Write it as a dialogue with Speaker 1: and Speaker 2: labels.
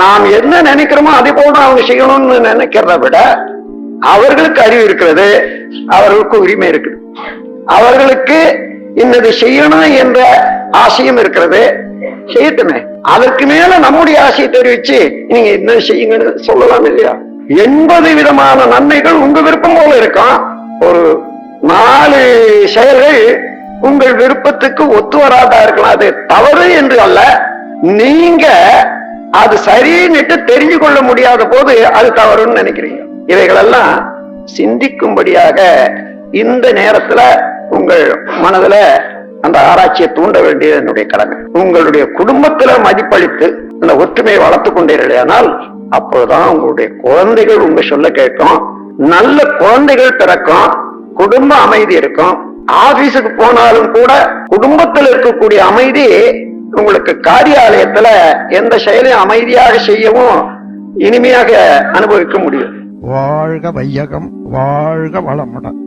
Speaker 1: நாம் என்ன நினைக்கிறோமோ அதே போல அவங்க செய்யணும்னு நினைக்கிறத விட அவர்களுக்கு அறிவு இருக்கிறது அவர்களுக்கு உரிமை இருக்குது. அவர்களுக்கு இன்னது செய்யணும் என்ற ஆசையும் இருக்கிறது. செய்யட்டுமே. அதற்கு மேல நம்முடைய ஆசையை தெரிவிச்சு நீங்க என்ன செய்யுங்கன்னு சொல்லலாம் இல்லையா? எண்பது விதமான நன்மைகள் உங்க விருப்பம் போல இருக்கும். ஒரு நாலு செயல்கள் உங்கள் விருப்பத்துக்கு ஒத்து வராதா இருக்கலாம். அது தவறு என்று அல்ல. நீங்க அது சரின்னுட்டு தெரிஞ்சு கொள்ள முடியாத போது அது தவறுன்னு நினைக்கிறீங்க. இவைகளெல்லாம் சிந்திக்கும்படியாக இந்த நேரத்துல உங்கள் மனதுல அந்த ஆராய்ச்சியை தூண்ட வேண்டியது என்னுடைய கடமை. உங்களுடைய குடும்பத்துல மதிப்பளித்து அந்த ஒற்றுமையை வளர்த்து கொண்டீர்களேனால் அப்போதுதான் உங்களுடைய குழந்தைகள் உங்க சொல்ல கேட்கும். நல்ல குழந்தைகள் பிறக்கும் குடும்ப அமைதி இருக்கும். ஆபீஸுக்கு போனாலும் கூட குடும்பத்தில் இருக்கக்கூடிய அமைதி உங்களுக்கு காரியாலயத்துல எந்த செயலையும் அமைதியாக செய்யவும் இனிமையாக அனுபவிக்க முடியும்.
Speaker 2: வாழ்க வையகம் வாழ்க வளமுடன்.